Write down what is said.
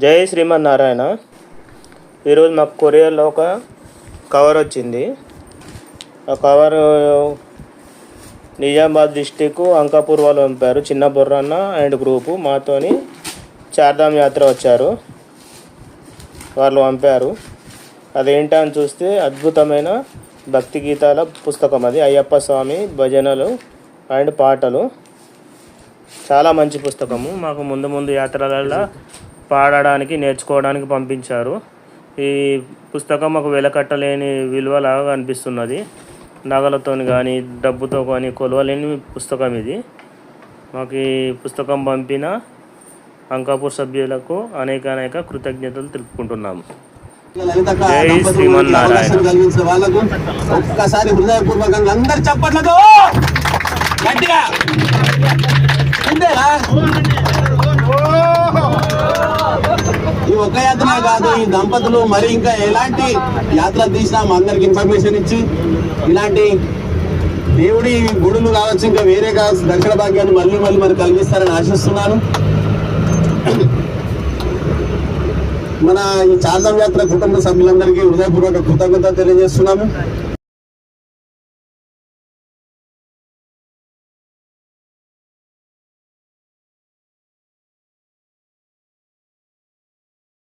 జై శ్రీమన్నారాయణ. ఈరోజు మాకు కొరియర్లో ఒక కవర్ వచ్చింది. ఆ కవర్ నిజామాబాద్ డిస్టిక్ అంకాపూర్ వాళ్ళు పంపారు. చిన్న బుర్రన్న అండ్ గ్రూపు మాతోని చార్ధామ్ యాత్ర వచ్చారు. వాళ్ళు పంపారు. అదేంటా అని చూస్తే అద్భుతమైన భక్తి గీతాల పుస్తకం అది. అయ్యప్ప స్వామి భజనలు అండ్ పాటలు. చాలా మంచి పుస్తకము. మాకు ముందు ముందు యాత్రలలో పాడడానికి నేర్చుకోవడానికి పంపించారు. ఈ పుస్తకం మాకు వెలకట్టలేని విలువలాగా అనిపిస్తున్నది. నగలతో కానీ డబ్బుతో కానీ కొలవలేని పుస్తకం ఇది. మాకు ఈ పుస్తకం పంపిన అంకాపూర్ సభ్యులకు అనేక అనేక కృతజ్ఞతలు తెలుపుకుంటున్నాము. జై శ్రీమన్నారాయణ. ఒక్కసారి హృదయపూర్వకంగా అందరు చప్పట్లతో గట్టిగా. మాత్రమే కాదు ఈ దంపతులు మరి ఇంకా ఎలాంటి యాత్ర తీసినా మా అందరికి ఇన్ఫర్మేషన్ ఇచ్చి ఇలాంటి దేవుడి గుడులు కావచ్చు ఇంకా వేరే కావచ్చు దక్షిణ భాగ్యాన్ని మళ్ళీ మళ్ళీ మరి కలిగిస్తారని ఆశిస్తున్నాను. మన ఈ చార్ధాం యాత్ర కుటుంబ సభ్యులందరికీ హృదయపూర్వక కృతజ్ఞత తెలియజేస్తున్నాము.